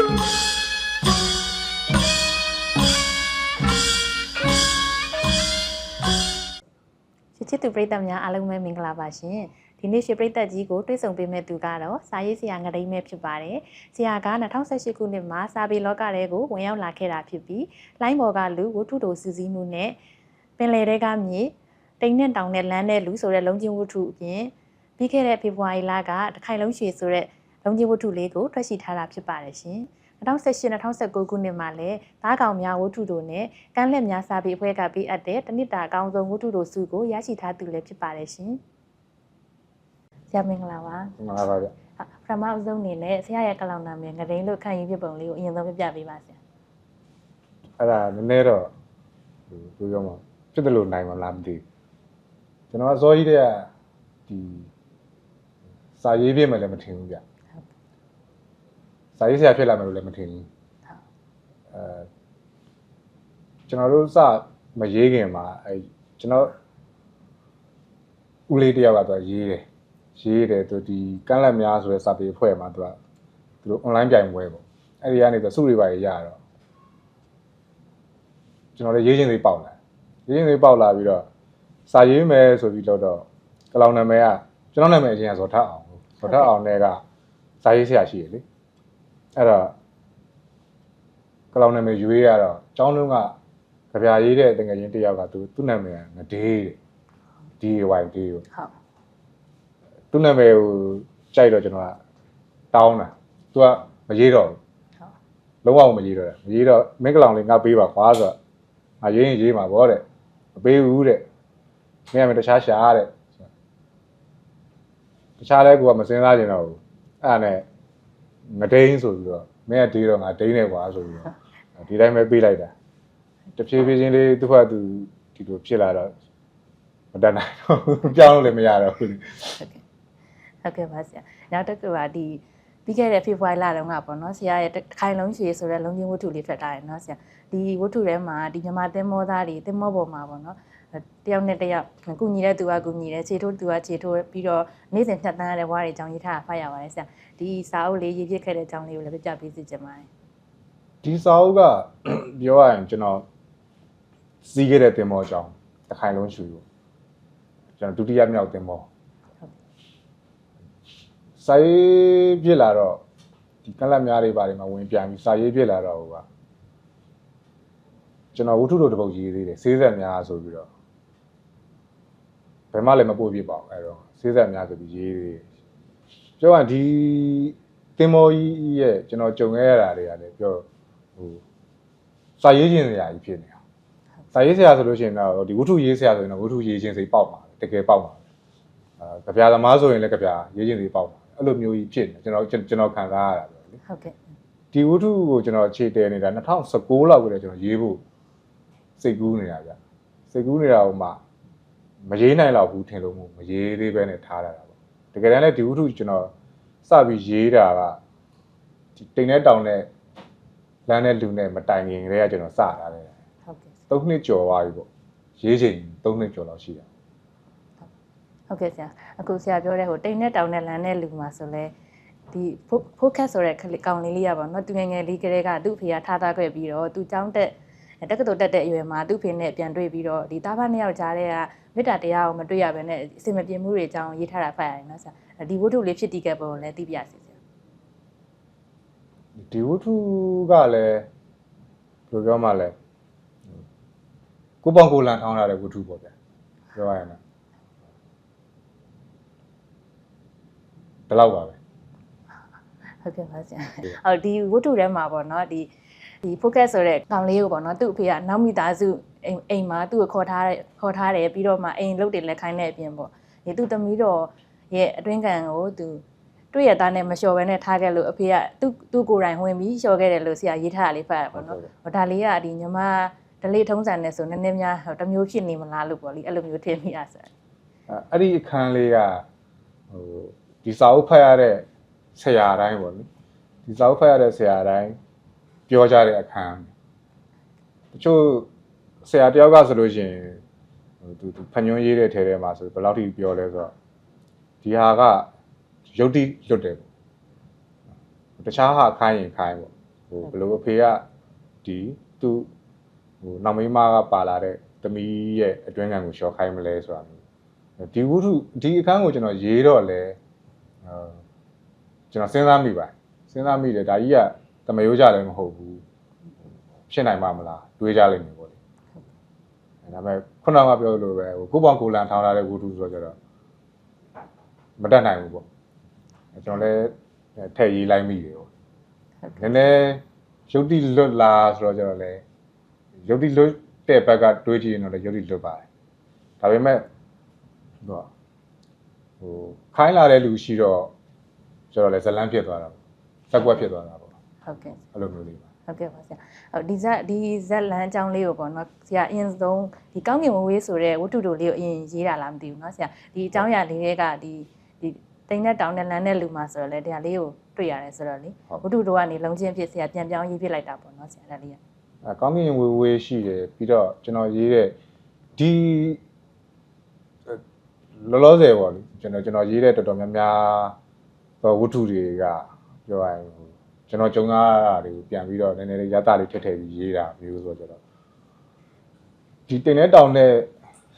ချစ်ချစ်သူပရိသတ်များအားလုံးပဲမင်္ဂလာပါရှင်ဒီနေ့ရှင်ပရိသတ်ကြီးကိုတွေ့ဆုံပေးမဲ့သူကတော့စာရေးဆရာငရိမ့်မဲ့ဖြစ်ပါတယ်ဆရာက2018ခုနှစ်မှာစာပေလောကထဲကိုဝင်ရောက်လာခဲ့တာဖြစ်ပြီးလိုင်းဘော်ကလူဝတ္ထုတို့စူးစီးမှုနဲ့ပင်လယ်ထဲကမြေတိမ်နဲ့တောင်နဲ့လမ်းနဲ့လူဆိုတဲ့လုံချင်းဝတ္ထုအပြင်ပြီးခဲ့တဲ့ဖေဖော်ဝါရီလကတခိုင်လုံးရွှေဆိုတဲ့ လုံချင်းဝတ္ထုလေးကိုထွက်ရှိထားတာဖြစ်ပါတယ်ရှင်2018-2019ခုနှစ်မှာလည်းသားကောင်များဝတ္ထုတို့နဲ့ကမ်းလက်များစာပေအဖွဲ့ကပေးအပ်တဲ့တနစ်တာအကောင်းဆုံးဝတ္ထုတို့စုကိုရရှိထားသူလည်းဖြစ်ပါတယ်ရှင်။ဆရာမင်္ဂလာပါမှန်ပါပါဗျ။ဟုတ်ပထမအဆုံးအနေနဲ့ဆရာရဲ့ကလောင်နာမည်ငရိန်းလို့ခံယူဖြစ်ပုံလေးကိုအရင်ဆုံးပြပြပေးပါဆရာအဲ့ဒါနည်းနည်းတော့ဟိုဘယ်လိုပြောမလဲဖြစ်တယ်လို့နိုင်မလားမသိဘူးကျွန်တော်ကဇော်ကြီးတဲ့ကဒီစာရေးပြမယ်လည်းမထင်ဘူးဗျ စာရေးဆရာဖြစ်လာမယ်လို့လည်းမထင်ဘူးအဲကျွန်တော်တို့စမရေးခင်မှာအဲကျွန်တော်ဦးလေးတယောက်ကသူကရေးတယ်ရေးတယ်သူဒီကန့်လက်များဆိုတဲ့စာပေအဖွဲ့မှာသူကသူတို့ online ပြိုင်ပွဲပေါ့အဲ့ဒီကနေသူစုတွေပါရရတော့ကျွန်တော်လည်းရေးချင်းလေးပေါက်လာရေးချင်းလေးပေါက်လာပြီးတော့စာရေးမယ်ဆိုပြီးတော့တော့ကလောင်နာမည်ကကျွန်တော်နာမည်အရင်ကဇော်ထအောင်ဇော်ထအောင်နဲ့ကစာရေးဆရာရှိရလေ အဲ့တော့ကလောင်နာမည်ရွေးရတော့ကျောင်းလုံးကကြပြရေးတဲ့တကယ်ချင်းတယောက်ကသူသူ့နာမည်ကငဒေးတဲ့ DYD ကို။ဟုတ်သူ့နာမည်ကိုကြိုက်တော့ကျွန်တော်ကတောင်းတာသူကမရေးတော့ဘူးဟုတ်လုံးဝမရေးတော့တာမရေးတော့မင်းကလောင်လေးငါပေးပါခွာဆိုတော့ငါရေးရင်ရေးမှာဗောတဲ့မပေးဘူးတဲ့မင်းကမတခြားရှာတဲ့တခြားလဲကူကမစင်းစားကျင်တော့ဘူးအဲ့ဒါနဲ့ ငဒိန်းဆိုပြီးတော့မင်းကဒေးတော့ငါဒိန်းနေကွာဆိုပြီးတော့ဒီတိုင်းပဲပေးလိုက်တာတဖြည်းဖြည်းချင်းလေးသူ့ဟာသူဒီလိုဖြစ်လာတော့မတတ်နိုင်တော့ဘူးပြောင်းလို့လည်းမရတော့ဘူးဟုတ်ကဲ့ပါဆရာ။နောက်တစ်ခုကဒီပြီးခဲ့တဲ့ဖေဖော်ဝါရီလတုန်းကပေါ့နော်ဆရာရဲ့တခိုင်လုံးရွှေဆိုတဲ့လုံချင်းဝတ္ထုလေးထွက်ထားတယ်နော်ဆရာ။ဒီဝတ္ထုထဲမှာဒီမြန်မာသင်္ဘောသားတွေသင်္ဘောပေါ်မှာပေါ့နော် တယောက်နဲ့တယောက်ကုညီတဲ့သူကကုညီတယ်ခြေထိုးသူကခြေထိုးပြီးတော့နေ့စဉ်ဖြတ်တန်းရတဲ့ဝါးတွေအကြောင်းရေးထားတာဖတ်ရပါတယ်ဆရာ။ဒီစာအုပ်လေးရေးပြခဲ့တဲ့အကြောင်းလေးကိုလည်းပြပြပေးစီချင်ပါတယ်ဒီစာအုပ်ကပြောရရင်ကျွန်တော်စီးခဲ့တဲ့တင်မောအကြောင်းတစ်ခိုင်လုံးရှူလို့ကျွန်တော်ဒုတိယမြောက်တင်မောစာရေးပြစ်လာတော့ဒီကလပ်များတွေပါတယ်မှာဝင်ပြန်ပြီးစာရေးပြစ်လာတော့ဟိုကကျွန်တော်ဝတ္ထုတို့တစ်ပုတ်ရေးသေးတယ်စေးဆက်များဆိုပြီးတော့ ဘယ်မှလည်းမပို့ပြပါဘူးအဲ့တော့စေးဆက်များဆိုပြီးရေးသေးတယ်ပြောရရင်ဒီတင်မောကြီးရဲ့ကျွန်တော်ကြုံခဲ့ရတာတွေကလည်းပြောဟိုစာရေးခြင်းဆရာကြီးဖြစ်နေတာစာရေးဆရာဆိုလို့ရှိရင်တော့ဒီဝတ္ထုရေးဆရာဆိုရင်တော့ဝတ္ထုရေးခြင်းစိပေါက်ပါတကယ်ပေါက်ပါအာကြပြာသမားဆိုရင်လည်းကြပြာရေးခြင်းစိပေါက်ပါအဲ့လိုမျိုးကြီးဖြစ်နေကျွန်တော်ကျွန်တော်ခံစားရတာပဲလေ။ဟုတ်ကဲ့ဒီဝတ္ထုကိုကျွန်တော်အခြေတည်နေတာ2019လောက်ကတည်းကကျွန်တော်ရေးဖို့စိတ်ကူးနေတာဗျစိတ်ကူးနေတာဟိုမှာ မရေးနိုင်တော့ဘူးထင်လို့မို့မရေးသေးပဲနဲ့ထားရတာပေါ့တကယ်တမ်းလည်းဒီဝတ္ထုကျွန်တော်စပြီးရေးတာကဒီတိမ်နဲ့တောင်နဲ့လမ်းနဲ့လူနဲ့မတိုင်ခင်တည်းကကျွန်တော်စထားတယ်။ဟုတ်ကဲ့3နှစ်ကျော်သွားပြီပေါ့ရေးချိန်3နှစ်ကျော်လောက်ရှိတာဟုတ်ကဲ့ဆရာအခုဆရာပြောတဲ့ဟိုတိမ်နဲ့တောင်နဲ့လမ်းနဲ့လူမှာဆိုလဲဒီဖိုကတ်ဆိုတဲ့ကောင်လေးလေးရပါတော့သူငယ်ငယ်လေးကလေးကသူ့ဖေကထားသားခဲ့ပြီးတော့သူចောင်းတက် တက္ကသိုလ်တက်တဲ့အရွယ်မှာသူ့ဖေနဲ့ပြန်တွေ့ပြီးတော့ဒီသားဖနှစ်ယောက်ကြားတဲ့ကမေတ္တာတရားကိုမတွေ့ရဘဲနဲ့အစင်မပြေမှုတွေအကြောင်းရေးထားတာဖတ်ရတယ်နော်ဆရာဒီဝတ္ထုလေးဖြစ်တည်ခဲ့ပုံကိုလည်းသိပြစီဆရာဒီဝတ္ထုကလည်းဘယ်လိုပြောမှလဲကိုပေါင်ကိုလန်ထောင်းထားတဲ့ဝတ္ထုပေါ့ဗျာပြောရရင်တော့ဒီလောက်ပါပဲဟုတ်ကဲ့ပါဆရာအော်ဒီဝတ္ထုထဲမှာပေါ့နော်ဒီ ဒီ focus ဆိုတဲ့ကောင်လေးကိုပေါ့နော်သူ့အဖေကနောက်မိသားစုအိမ်အိမ်မှာသူ့ကိုခေါ်ထားတယ်ခေါ်ထားတယ်ပြီးတော့မှအိမ်လုတ်တွေလက်ခိုင်းတဲ့အပြင်ပေါ့ဒီသူ့သမီးတော်ရဲ့အတွင်းကန်ကိုသူတွေ့ရသားနဲ့မလျှော်ဘဲနဲ့ထားခဲ့လို့အဖေကသူ့သူ့ကိုယ်တိုင်ဝင်ပြီးလျှော်ခဲ့တယ်လို့ဆရာရေးထားတာလေးဖတ်ရပေါ့နော်ဟိုဒါလေးကဒီညီမဒလေးထုံးစံနဲ့ဆိုနည်းနည်းများဟိုတစ်မျိုးဖြစ်နေမလားလို့ပေါ့လေအဲ့လိုမျိုးထင်မိရဆရာအဲ့အဲ့ဒီအခန်းလေးကဟိုဒီစာအုပ်ဖတ်ရတဲ့ဆရာတိုင်းပေါ့လေဒီစာအုပ်ဖတ်ရတဲ့ဆရာတိုင်း ပြောကြတဲ့အခန်းတချို့ဆရာတယောက်ကဆိုလို့ရှိရင်ဟိုသူသူဖန်ညွှန်းရေးတဲ့ထဲထဲမှာဆိုဘယ်လောက်ထိပြောလဲဆိုတော့ဒီဟာကယုတ်တိလွတ်တယ်ပေါ့တခြားဟာခိုင်းရင်ခိုင်းပေါ့ဟိုဘယ်လိုအဖေကဒီသူ့ဟိုနောက်မိန်းမကပါလာတဲ့သမီးရဲ့အတွင်းခံကိုရှော့ခိုင်းမလဲဆိုတာမျိုးဒီဝုထုဒီအခန်းကိုကျွန်တော်ရေးတော့လဲအာကျွန်တော်စဉ်းစားမိပါတယ်စဉ်းစားမိတယ်ဒါကြီးကတ မရိုးကြလည်းမဟုတ်ဘူးဖြစ်နိုင်မှာမလားတွေးကြလိမ့်မယ်ပေါ့လေအဲဒါပေမဲ့ခုနကပြောလို့ပဲဟိုကိုပောင်ကိုလန်ထောင်းလာတဲ့ဝုထုဆိုတော့ကျတော့မတတ်နိုင်ဘူးပေါ့အဲကျွန်တော်လည်းထည့်ရေးလိုက်မိတယ်ပေါ့ဟုတ်နည်းနည်းရုပ်တိလွတ်လာဆိုတော့ကျတော့လေရုပ်တိလွတ်တဲ့ဘက်ကတွေးကြည့်ရင်တော့လေရုပ်တိလွတ်ပါတယ်ဒါပေမဲ့ဟိုဟိုခိုင်းလာတဲ့လူရှိတော့ကျတော့လေဇလန်းဖြစ်သွားတာပေါ့ဇက်ကွက်ဖြစ်သွားတာပေါ့ ဟုတ်ကဲ့ အဲ့လိုမျိုးလေးပါ ဟုတ်ကဲ့ပါဆရာဟုတ်ဒီဇက်ဒီဇက်လန်အကြောင်းလေးကိုပေါ့နော်ဆရာအရင်ဆုံးဒီကောင်းကင်ဝဝေးဆိုတဲ့ဝတ္ထုတို့လေးကိုအရင်ရေးတာလားမသိဘူးเนาะဆရာဒီအကြောင်းအရာလေးတွေကဒီဒီတိမ်နဲ့တောင်နဲ့လန်နဲ့လူမှာဆိုတော့လေဒီဟာလေးကိုတွေ့ရတယ်ဆိုတော့လေဝတ္ထုတို့ကနေလုံချင်းဖြစ်ဆရာပြန်ပြောင်းရေးပြလိုက်တာပေါ့เนาะဆရာဒါလေးက အဲကောင်းကင်ဝေဝေးရှိတယ်ပြီးတော့ကျွန်တော်ရေးတဲ့ဒီအဲလောလောဆယ်ပေါ့လေကျွန်တော်ကျွန်တော်ရေးတဲ့တော်တော်များများဟိုဝတ္ထုတွေကပြောရရင်ဟို ကျွန်တော်ကြုံရတာတွေကိုပြန်ပြီးတော့နည်းနည်းလေးရတာလေးထည့်ထည့်ပြီးရေးတာမျိုးဆိုတော့ဒီတင်တဲ့တောင်တဲ့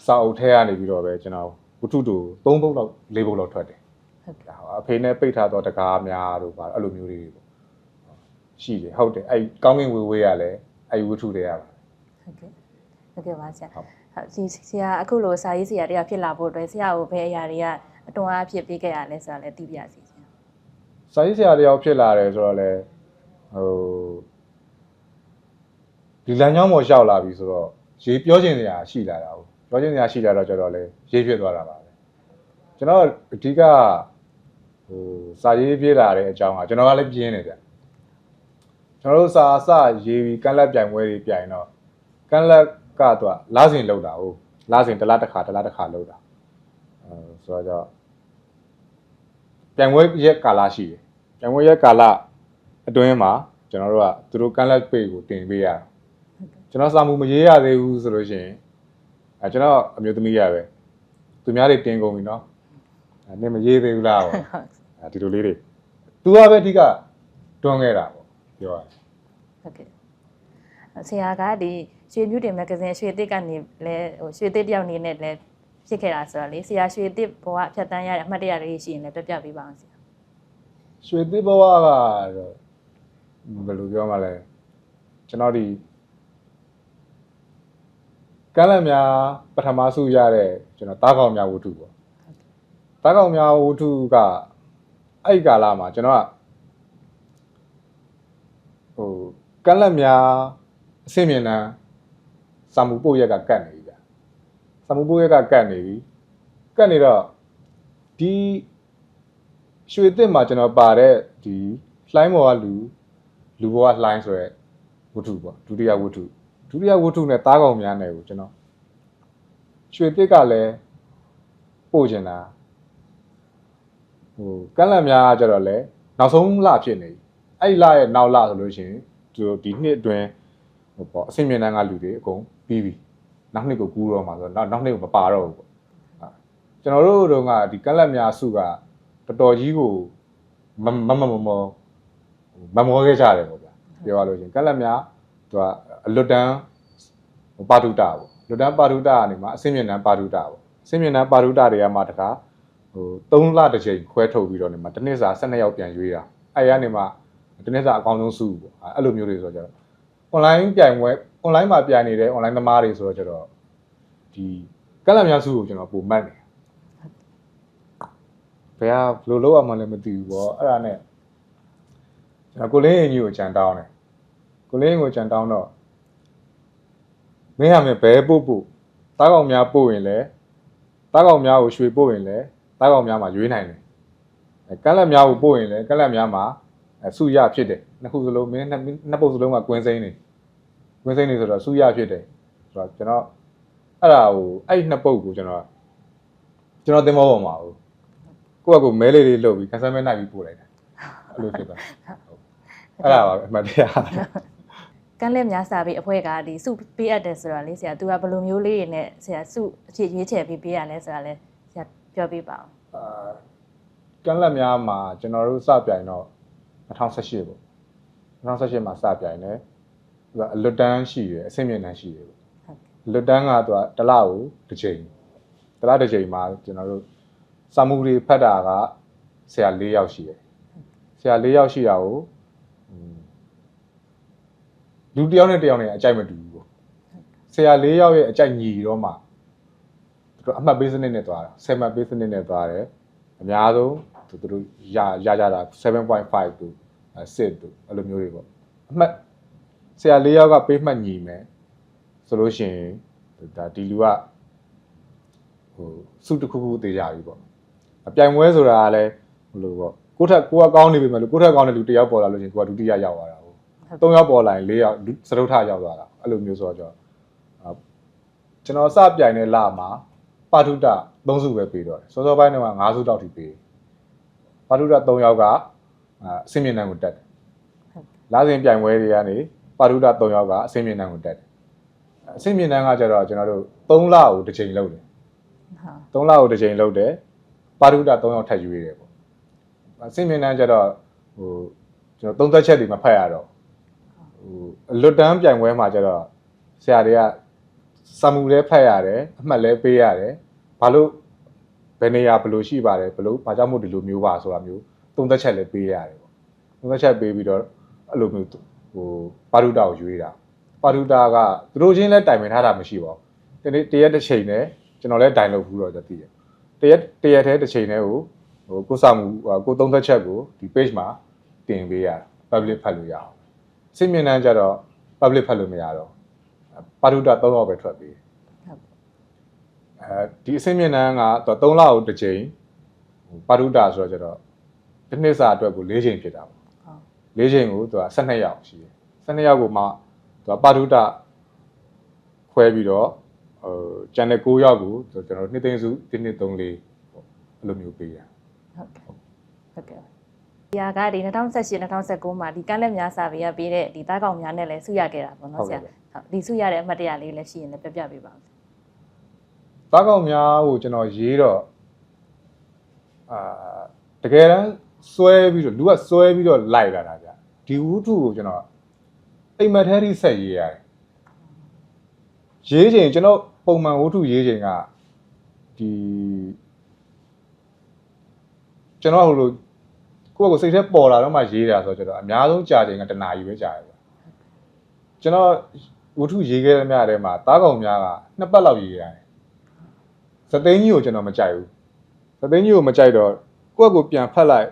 စာအုပ်ထဲကနေပြီးတော့ပဲကျွန်တော်ဝတ္ထုတူ၃ပုတ်လောက်၄ပုတ်လောက်ထွက်တယ်ဟုတ်ကဲ့ဒါဟောအဖေနဲ့ပိတ်ထားတော့တကားများတို့ပါအဲ့လိုမျိုးတွေပေါ့ရှိတယ်ဟုတ်တယ်အဲ့ကောင်းကင်ဝေဝေးရလဲအဲ့ဝတ္ထုတွေရပါဟုတ်ကဲ့ဟုတ်ကဲ့ပါဆရာဟုတ်ဟုတ်ဒီဆရာအခုလိုစာရေးဆရာတွေကဖြစ်လာဖို့အတွက်ဆရာကိုဘယ်အရာတွေကအတွန်းအားဖြစ်ပေးခဲ့ရလဲဆိုတာလည်းသိပြရစီဆရာ စာရေးဆရာတယောက်ဖြစ်လာတယ်ဆိုတော့လေဟိုဒီလမ်းကြောင်းပေါ်ရောက်လာပြီဆိုတော့ရေးပြောချင်စရာရှိလာတာဟုတ်ပြောချင်စရာရှိလာတော့ကျတော့လေရေးဖြစ်သွားတာပါပဲကျွန်တော်အဓိကဟိုစာရေးပြေးလာတဲ့အကြောင်းကကျွန်တော်ကလည်းပြင်းနေဗျကျွန်တော်တို့စာအစရေးပြီးကန့်လက်ပြိုင်ပွဲတွေပြိုင်တော့ကန့်လက်ကတော့လာစဉ်လောက်တာဟုတ်လာစဉ်တစ်လားတစ်ခါတစ်လားတစ်ခါလောက်တာအဲဆိုတော့ကျတော့ပြန်ပွဲရက်ကာလရှိတယ် ပြန်ပွဲရက်ကာလအတွင်းမှာကျွန်တော်တို့ကသူတို့ကန်လက်ပေကိုတင်ပေးရတာကျွန်တော်စာမှုမရေးရသေးဘူးဆိုလို့ရှိရင်အဲကျွန်တော်အမျိုးသမီးရပဲသူများတွေတင်ကုန်ပြီနော်အဲနင်မရေးသေးဘူးလားပေါ့အဲဒီလိုလေးတွေသူကပဲအဓိကတွန်းခဲ့တာပေါ့ပြောရတယ်ဟုတ်ကဲ့ဆရာကဒီရွှေမြူတင်မဂ္ဂဇင်းရွှေတစ်ကနေလဲဟိုရွှေတစ်တယောက်နေနဲ့လဲဖြစ်ခဲ့တာဆိုတော့လေဆရာရွှေတစ်ဘဝဖြတ်တန်းရတဲ့အမှတ်တရတွေရှိရင်လည်းပြပြပေးပါအောင်ဆရာ ရွှေသစ်ဘဝကတော့ဘယ်လိုပြောမှလဲကျွန်တော်ဒီကမ်းလက်များပထမဆုရတဲ့ကျွန်တော်တားကောင်များဝတ္ထုပေါ့တားကောင်များဝတ္ထုကအဲ့ဒီကာလမှာကျွန်တော်ကဟိုကမ်းလက်များအဆင့်မြင့်တန်းစာမှုပို့ရက်ကကတ်နေပြီဗျစာမှုပို့ရက်ကကတ်နေပြီကတ်နေတော့ဒီ ရွှေတစ်မှာကျွန်တော်ပါတဲ့ဒီလှိုင်းဘော်ကလူလူဘောကလှိုင်းဆိုရဲဝတ္ထုပေါ့ဒုတိယဝတ္ထုဒုတိယဝတ္ထုနဲ့တားကောင်များနေကိုကျွန်တော်ရွှေတစ်ကလည်းပို့ချင်တာဟိုကန့်လန့်များကကြတော့လေနောက်ဆုံးလဖြစ်နေပြီအဲ့ဒီလရဲ့နောက်လဆိုလို့ရှိရင်သူတို့ဒီနှစ်အတွင်းဟိုပေါ့အဆင့်မြင့်တန်းကလူတွေအကုန်ပြီးပြီနောက်နှစ်ကိုကူးတော့မှာဆိုတော့နောက်နောက်နှစ်ကိုမပါတော့ဘူးပေါ့ဟာကျွန်တော်တို့တို့ကဒီကန့်လန့်များစုက တော်တော်ကြီးကိုမမမမမမမောခဲ့ကြတယ်ပေါ့ဗျာပြောရလို့ချင်းကက်လက်များသူကအလွတ်တန်းပါတုတာပေါ့လွတ်တန်းပါတုတာကနေမှအစင်းမြင့်တန်းပါတုတာပေါ့အစင်းမြင့်တန်းပါတုတာတွေကမှတခါဟို3လတစ်ချိန်ခွဲထုတ်ပြီးတော့နေမှတစ်နှစ်စာ12ယောက်ပြန်ရွေးတာအဲ့ရနေမှတစ်နှစ်စာအကောင်းဆုံးစုပေါ့အဲ့လိုမျိုးတွေဆိုတော့ကျတော့ online ပြိုင်ပွဲ online မှာပြိုင်နေတဲ့ online သမားတွေဆိုတော့ကျတော့ဒီကက်လက်များစုကိုကျွန်တော်ပုံမှတ်တယ်ဘ ယ်ဟာဘယ်လိုလုပ်ရမှလည်းမသိဘူးပေါ့အဲ့ဒါနဲ့ကျွန်တော်ကိုလင်းရင်ကြီးကိုကြံတောင်းတယ်ကိုလင်းရင်ကိုကြံတောင်းတော့မင်းဟာမင်းဘဲပို့ပို့တားကောင်များပို့ရင်လည်းတားကောင်များကိုရွှေပို့ရင်လည်းတားကောင်များမှာရွေးနိုင်တယ်အဲကက်လက်များကိုပို့ရင်လည်းကက်လက်များမှာအဲစုရဖြစ်တယ်နှစ်ခုစလုံးမင်းနှစ်နှစ်ပုတ်စလုံးကကွင်းစိမ့်နေကွင်းစိမ့်နေဆိုတော့စုရဖြစ်တယ်ဆိုတော့ကျွန်တော်အဲ့ဒါကိုအဲ့ဒီနှစ်ပုတ်ကိုကျွန်တော်ကျွန်တော်သင်မောပေါ်မှာဟုတ် ကိုယ့်အကူမဲလေးလေးလုပ်ပြီးကန်ဆယ်မဲနိုင်ပြီးပို့လိုက်တာအဲ့လိုဖြစ်သွားဟုတ်အဲ့ဒါပါပဲအမှတ်တရကန်းလက်များစာပေအဖွဲ့ကဒီစုပေးအပ်တယ်ဆိုတော့လေဆရာသူကဘယ်လိုမျိုးလေးတွေနဲ့ဆရာစုအဖြစ်ရွေးချယ်ပေးပေးရလဲဆိုတာလဲဆရာပြောပြပါအောင်အာကန်လက်များမှာကျွန်တော်တို့စပြိုင်တော့2018ပေါ့2018မှာစပြိုင်တယ်သူကအလွတ်တန်းရှိတယ်အဆင့်မြင့်တန်းရှိတယ်ပေါ့ဟုတ်ကဲ့အလွတ်တန်းကသူကတစ်လကိုတစ်ချိန်တစ်လတစ်ချိန်မှာကျွန်တော်တို့ စာမှုတွေဖတ်တာကဆရာ၄ယောက်ရှိတယ်ဆရာ၄ယောက်ရှိတာကိုอืมလူတစ်ယောက်နဲ့တစ်ယောက်နဲ့အကြိုက်မတူဘူးပေါ့ဆရာ၄ယောက်ရဲ့အကြိုက်ညီတော့မှသူတို့အမှတ်ပေးစနစ်နဲ့သွားတာ7မှတ်ပေးစနစ်နဲ့သွားတယ်အများဆုံးသူတို့ရရကြတာ7.5တို့6တို့အဲ့လိုမျိုးတွေပေါ့အမှတ်ဆရာ၄ယောက်ကပေးမှတ်ညီမယ်ဆိုလို့ရှိရင်ဒါဒီလူကဟိုစုတစ်ခုခုသေးကြပြီပေါ့အ ပြိုင်ပွဲဆိုတာကလည်းဘယ်လိုပေါ့ကိုယ့်ထက်ကိုကကောင်းနေပြီမဲ့လို့ကိုယ့်ထက်ကောင်းတဲ့လူတစ်ယောက်ပေါ်လာလို့ရှိရင်ကိုကဒုတိယရောက်သွားတာပေါ့သုံးယောက်ပေါ်လာရင်၄ယောက်စတုထရောက်သွားတာအဲ့လိုမျိုးဆိုတော့ကျွန်တော်အာကျွန်တော်စပြိုင်တဲ့လမှာပါထုတ၃စုပဲပေးတော့တယ်စောစောပိုင်းတော့၅စုတောက်ထိပေးပါထုတ၃ယောက်ကအာအစင်းမြင့်တန်းကိုတက်တယ်လာစဉ်ပြိုင်ပွဲတွေကနေပါထုတ၃ယောက်ကအစင်းမြင့်တန်းကိုတက်တယ်အစင်းမြင့်တန်းကကျတော့ကျွန်တော်တို့၃လကိုတစ်ချိန်လုပ်တယ်ဟုတ်3လကိုတစ်ချိန်လုပ်တယ် ပါရုဒ္ဒ3ယောက်ထပ်ရွေးတယ်ပေါ့အစင်မြင်တန်းကျတော့ဟိုကျွန်တော်သုံးသက်ချက်တွေမဖတ်ရတော့ဟိုအလွတ်တန်းပြိုင်ပွဲမှာကျတော့ဆရာတွေကစာမှုလည်းဖတ်ရတယ်အမှတ်လည်းပေးရတယ်ဘာလို့ဘယ်နေရာဘယ်လိုရှိပါတယ်ဘယ်လိုဘာကြောင့်မို့ဒီလိုမျိုးပါဆိုတာမျိုးသုံးသက်ချက်လည်းပေးရတယ်ပေါ့သုံးသက်ချက်ပေးပြီးတော့အဲ့လိုမျိုးဟိုပါရုဒ္ဒကိုရွေးတာပါရုဒ္ဒကသူတို့ချင်းလည်းတိုင်ပင်ထားတာမရှိပါဘူးတနေ့တရက်တစ်ချိန်နဲ့ကျွန်တော်လည်းဒိုင်လုပ်ဘူးတော့သိတယ် တရက်တရက်ထဲတစ်ချိန်နဲ့ကိုဟိုကိုစမှုကိုသုံးသက်ချက်ကိုဒီ page မှာတင်ပေးရ public ဖတ်လို့ရအောင်အစိမြင့်နှန်းကျတော့ public ဖတ်လို့မရတော့ပါရုဒ္ဒ3လောက်ပဲထွက်ပေးဟုတ်အဲဒီအစိမြင့်နှန်းကတော့3လောက်တစ်ချိန်ပါရုဒ္ဒဆိုတော့ကျတော့တစ်နှစ်စာအတွက်ကို၄ချိန်ဖြစ်တာပေါ့ဟုတ်၄ချိန်ကိုသူက12ရောက်ရှိတယ်12ရောက်ကိုမှသူကပါရုဒ္ဒခွဲပြီးတော့ ဟိုကျန်တဲ့9ရောက်ကိုကျွန်တော်တို့နှစ်သိန်းစု1 2 3 4ပေါ့အဲ့လိုမျိုးပေးတာဟုတ်ကဲ့ဟုတ်ကဲ့ဒီဟာကဒီ2018 2019မှာဒီကန့်လက်များစာပေကပေးတဲ့ဒီတားကောင်များနဲ့လည်းဆုရခဲ့တာပေါ့နော်ဆရာဟုတ်ဒီဆုရတဲ့အမှတ်တရလေးလည်းရှိရင်လည်းပြပြပေးပါဦးသားကောင်များကိုကျွန်တော်ရေးတော့အာတကယ်တမ်းစွဲပြီးတော့လူကစွဲပြီးတော့လိုက်လာတာဗျဒီဝုထုကိုကျွန်တော်အိမ်မက်ထဲထိဆက်ရေးရတယ်ရေးချိန်ကျွန်တော် ပုံမှန်ဝုထုရေးချိန်ကဒီကျွန်တော်ဟိုလိုကိုယ့်ကိုယ်စိတ်ထဲပေါ်လာတော့မှရေးတာဆိုတော့ကျွန်တော်အများဆုံးကြာချိန်ကတနာရီပဲကြာတယ်ဗျကျွန်တော်ဝုထုရေးခဲ့တဲ့များထဲမှာသားကောင်များကနှစ်ပတ်လောက်ရေးရတယ်ဇသိန်းကြီးကိုကျွန်တော်မကြိုက်ဘူးဇသိန်းကြီးကိုမကြိုက်တော့ကိုယ့်ကိုယ်ပြန်ဖတ်လိုက်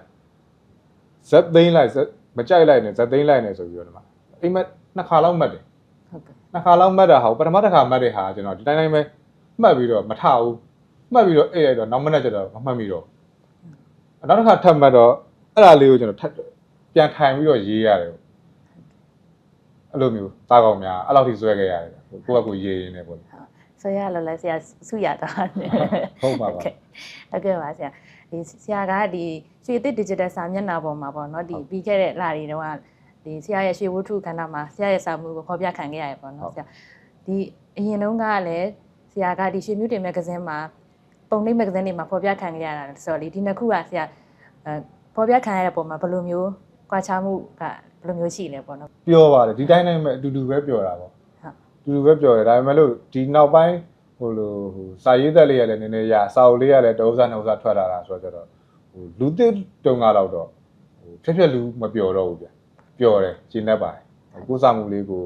ဇသိန်းလိုက်ဇမကြိုက်လိုက်နဲ့ဇသိန်းလိုက်နဲ့ဆိုပြီးတော့ဒီမှာအိမ်မက်နှစ်ခါလောက်မှတ်တယ်ဟုတ်ကဲ့ နှစ်ခါလောက်မှတ်တာဟာပထမတစ်ခါမှတ်တဲ့ဟာကျွန်တော်ဒီတိုင်းတိုင်းပဲမှတ်ပြီးတော့မထဘူးမှတ်ပြီးတော့အဲ့ရတော့နောက်မနေ့ကျတော့မမှတ်မိတော့ဘူးနောက်တစ်ခါထပ်မှတ်တော့အဲ့ဒါလေးကိုကျွန်တော်ထပ်ပြန်ထိုင်ပြီးတော့ရေးရတယ်အဲ့လိုမျိုးသားကောင်များအဲ့လောက်ထိဆွဲခဲ့ရတယ်ကိုယ့်ကကိုယ်ရေးရင်းနေပေါ့လေဆိုရလောလည်းဆရာဆုရတာနဲ့ဟုတ်ပါပါဟုတ်ကဲ့ပါဆရာဒီဆရာကဒီရွှေသစ် digital စာမျက်နှာပေါ်မှာပေါ့နော်ဒီပြီးခဲ့တဲ့လတွေတုန်းက ဒီဆရာရဲ့ရွှေဝတ္ထုခန္ဓာမှာဆရာရဲ့စာမှုကိုဖော်ပြခံခဲ့ရတယ်ပေါ့နော်ဆရာဒီအရင်တုန်းကလည်းဆရာကဒီရွှေမြူတင်မဂ္ဂဇင်းမှာပုံနှိပ်မဂ္ဂဇင်းတွေမှာဖော်ပြခံခဲ့ရတာဆိုတော့လေဒီနှစ်ခုကဆရာအဲဖော်ပြခံရတဲ့ပုံမှာဘယ်လိုမျိုးကွာခြားမှုကဘယ်လိုမျိုးရှိလဲပေါ့နော်ပျော်ပါတယ်ဒီတိုင်းတိုင်းပဲအတူတူပဲပျော်တာပေါ့ဟုတ်အတူတူပဲပျော်တယ်ဒါပေမဲ့လို့ဒီနောက်ပိုင်းဟိုလိုဟိုစာရေးသက်လေးရလည်းနည်းနည်းရစာအုပ်လေးရလည်းတအုပ်စားနှစ်အုပ်စားထွက်လာတာဆိုတော့ကျတော့ဟိုလူသစ်တုံကတော့တော့ဟိုဖြက်ဖြက်လူမပျော်တော့ဘူးဗျ ပျော်တယ်ရှင်းတတ်ပါတယ်ဟိုကိုးစာမှုလေးကို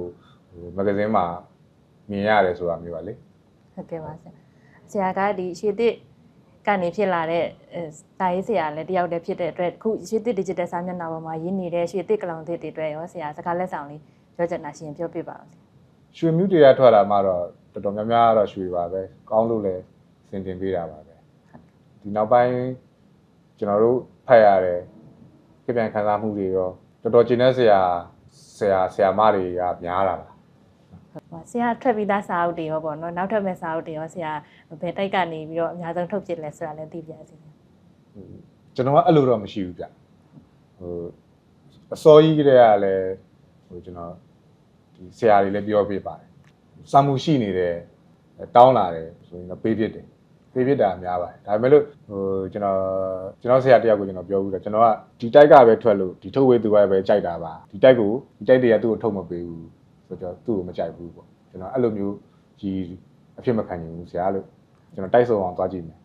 ဟိုမဂ္ဂဇင်းမှာမြင်ရတယ်ဆိုတာမျိုးပါလေဟုတ်ကဲ့ပါဆရာဆရာကဒီရွှေသစ်ကနေဖြစ်လာတဲ့အဲတာရေးဆရာလည်းတယောက်တည်းဖြစ်တဲ့အတွက်အခုရွှေသစ် digital စာမျက်နှာပေါ်မှာရင်းနေတဲ့ရွှေသစ်ကလောင်သစ်တွေအတွက်ရောဆရာစကားလက်ဆောင်လေးပြောချင်တာရှိရင်ပြောပြပါဦးဆရာရွှေမြူတရားထွက်လာမှတော့တော်တော်များများကတော့ရွှေပါပဲကောင်းလို့လည်းစင်တင်ပေးတာပါပဲဒီနောက်ပိုင်းကျွန်တော်တို့ဖတ်ရတယ်ကြပြန်ခံစားမှုတွေရော တော်တော်ကျဉ်းတဲ့ဆရာဆရာဆရာမတွေကများတာပါဟိုဆရာထွက်ပြီးသားစာအုပ်တွေရောပေါ့နော်နောက်ထပ်မဲ့စာအုပ်တွေရောဆရာဘယ်တိုက်ကနေပြီးတော့အများဆုံးထုတ်ဖြစ်လဲဆိုတာလည်းသိပြစီကျွန်တော်ကအဲ့လိုတော့မရှိဘူးဗျဟိုအစောကြီးကတည်းကလည်းဟိုကျွန်တော်ဒီဆရာတွေလည်းပြောပြပါတယ်စာမှုရှိနေတယ်တောင်းလာတယ်ဆိုရင်တော့ပေးဖြစ်တယ် ဖေးဖြစ်တာများပါတယ်ဒါပေမဲ့လို့ဟိုကျွန်တော်ကျွန်တော်ဆရာတယောက်ကိုကျွန်တော်ပြောဘူးတော့ကျွန်တော်ကဒီတိုက်ကပဲထွက်လို့ဒီထုတ်ဝေးသူကပဲကြိုက်တာပါဒီတိုက်ကိုဒီတိုက်တွေကသူ့ကိုထုတ်မပေးဘူးဆိုတော့သူ့ကိုမကြိုက်ဘူးပေါ့ကျွန်တော်အဲ့လိုမျိုးကြီးအဖြစ်မခံနိုင်ဘူးဆရာလို့ကျွန်တော်တိုက်ဆုံအောင်သွားကြည့်မယ်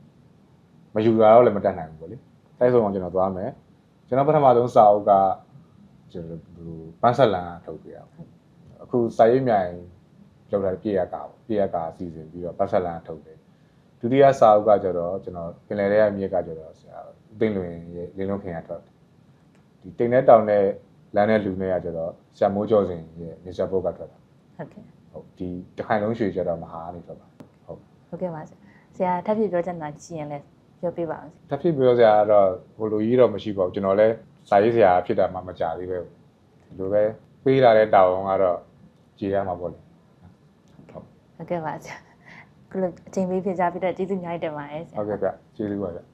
မယူတာတော့လည်းမတတ်နိုင်ဘူးပေါ့လေတိုက်ဆုံအောင်ကျွန်တော်သွားမယ်ကျွန်တော်ပထမဆုံးစာအုပ်ကကျွန်တော်ဟိုပန်းဆက်လန်ကထုတ်ပြရအောင်အခုစာရေးမြိုင်လောက်တာပြေရကာပေါ့ပြေရကာအစီအစဉ်ပြီးတော့ပန်းဆက်လန်ကထုတ်တယ် ဒုတိယစာအုပ်ကကျတော့ကျွန်တော်ပင်လယ်ထဲကမြစ်ကကျတော့ဆရာသိမ့်လွင်ရဲ့လင်းလုံးခင်ရထွက်တယ်ဒီတိမ်နဲ့တောင်နဲ့လမ်းနဲ့လူနဲ့ကကျတော့ဆရာမိုးကျော်စင်ရဲ့နေစာဘုတ်ကထွက်တာဟုတ်ကဲ့ဟုတ်ဒီတစ်ခိုင်လုံးရွှေကျတော့မဟာနေထွက်ပါဟုတ်ဟုတ်ကဲ့ပါဆရာဆရာထပ်ပြပြောချင်တာရှိရင်လည်းပြောပြပါဦးတစ်ဖြစ်ပြောစရာကတော့ဟိုလိုကြီးတော့မရှိပါဘူးကျွန်တော်လည်းစာရေးဆရာဖြစ်တာမှမကြသေးပဲဒီလိုပဲပေးလာတဲ့တာဝန်ကတော့ကြည်ရမှာပေါ့လေဟုတ်ဟုတ်ကဲ့ပါဆရာ ခုလိုအချိန်ပေးဖြစ်ကြပြီးတော့ကျေးဇူးအများကြီးတင်ပါတယ်ဆရာဟုတ်ကဲ့ဗျကျေးဇူးပါဗျဟုတ်ကဲ့